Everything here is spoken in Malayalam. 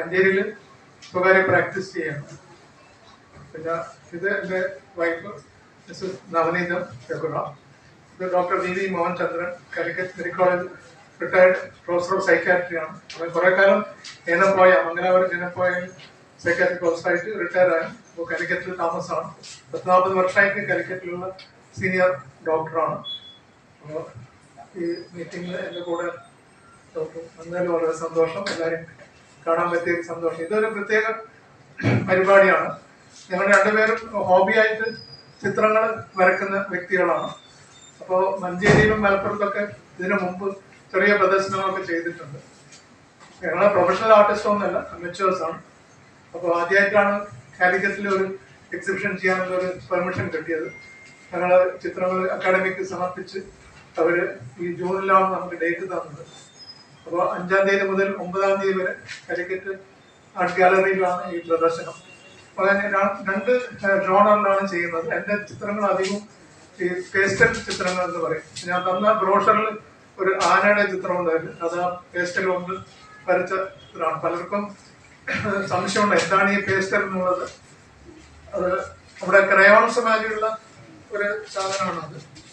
മഞ്ചേരിയിൽ സ്വകാര്യ പ്രാക്ടീസ് ചെയ്യാണ്. പിന്നെ ഇത് എന്റെ വൈഫ് മിസ്സസ് നവനീതം ചെക്കുറ ഇത് doctor V V Mohan Chandran Calicut medical college retired professor of psychiatry ആണ്. അവൻ കുറെ കാലം ഏനപ്പോയ മംഗലാപുരം ജനപ്പോയിൽ സൈക്കാട്രി പ്രൊഫസറായിട്ട് റിട്ടയർ ആണ് ഇപ്പോൾ കാലിക്കറ്റിൽ താമസമാണ്. പത്ത് നാൽപ്പത് വർഷമായിട്ട് കാലിക്കറ്റിലുള്ള സീനിയർ ഡോക്ടറാണ് അപ്പോൾ ഈ മീറ്റിംഗിൽ എന്റെ കൂടെ ഡോക്ടർ വന്നതിൽ വളരെ സന്തോഷം. എല്ലാവരും കാണാൻ പറ്റിയ സന്തോഷം. ഇതൊരു പ്രത്യേക പരിപാടിയാണ്. ഞങ്ങൾ രണ്ടുപേരും ഹോബിയായിട്ട് ചിത്രങ്ങൾ വരക്കുന്ന വ്യക്തികളാണ്. അപ്പോൾ മഞ്ചേരിയിലും മലപ്പുറത്തൊക്കെ ഇതിനു മുമ്പ് ചെറിയ പ്രദർശനങ്ങളൊക്കെ ചെയ്തിട്ടുണ്ട്. ഞങ്ങളെ പ്രൊഫഷണൽ ആർട്ടിസ്റ്റ് ഒന്നല്ല അമേച്ചേഴ്സ് ആണ്. അപ്പോൾ ആദ്യമായിട്ടാണ് കാലിക്കറ്റിൽ ഒരു എക്സിബിഷൻ ചെയ്യാനുള്ള ഒരു പെർമിഷൻ കിട്ടിയത്. ഞങ്ങൾ ചിത്രങ്ങൾ അക്കാഡമിക്ക് സമർപ്പിച്ച് അവർ ഈ ജൂണിലാണ് നമുക്ക് ഡേറ്റ് തന്നത്. അപ്പോൾ അഞ്ചാം തീയതി മുതൽ ഒമ്പതാം തീയതി വരെ കാലിക്കറ്റ് ആർട്ട് ഗാലറിയിലാണ് ഈ പ്രദർശനം. അപ്പോൾ ഞാൻ ര- രണ്ട് ജോണറിലാണ് ചെയ്യുന്നത്. എന്റെ ചിത്രങ്ങൾ അധികവും ഈ പേസ്റ്റൽ ചിത്രങ്ങൾ എന്ന് പറയും. ഞാൻ തന്ന ബ്രോഷറിൽ ഒരു ആനയുടെ ചിത്രം ഉണ്ടായിരുന്നു. അത് ആ പേസ്റ്റൽ കൊണ്ട് വരച്ച ചിത്രമാണ് പലർക്കും സംശയമുണ്ട് എന്താണ് ഈ പേസ്റ്റൽ എന്നുള്ളത്? അത് നമ്മുടെ ക്രയോൺസ് മാതിരിയുള്ള ഒരു സാധനമാണ് അത്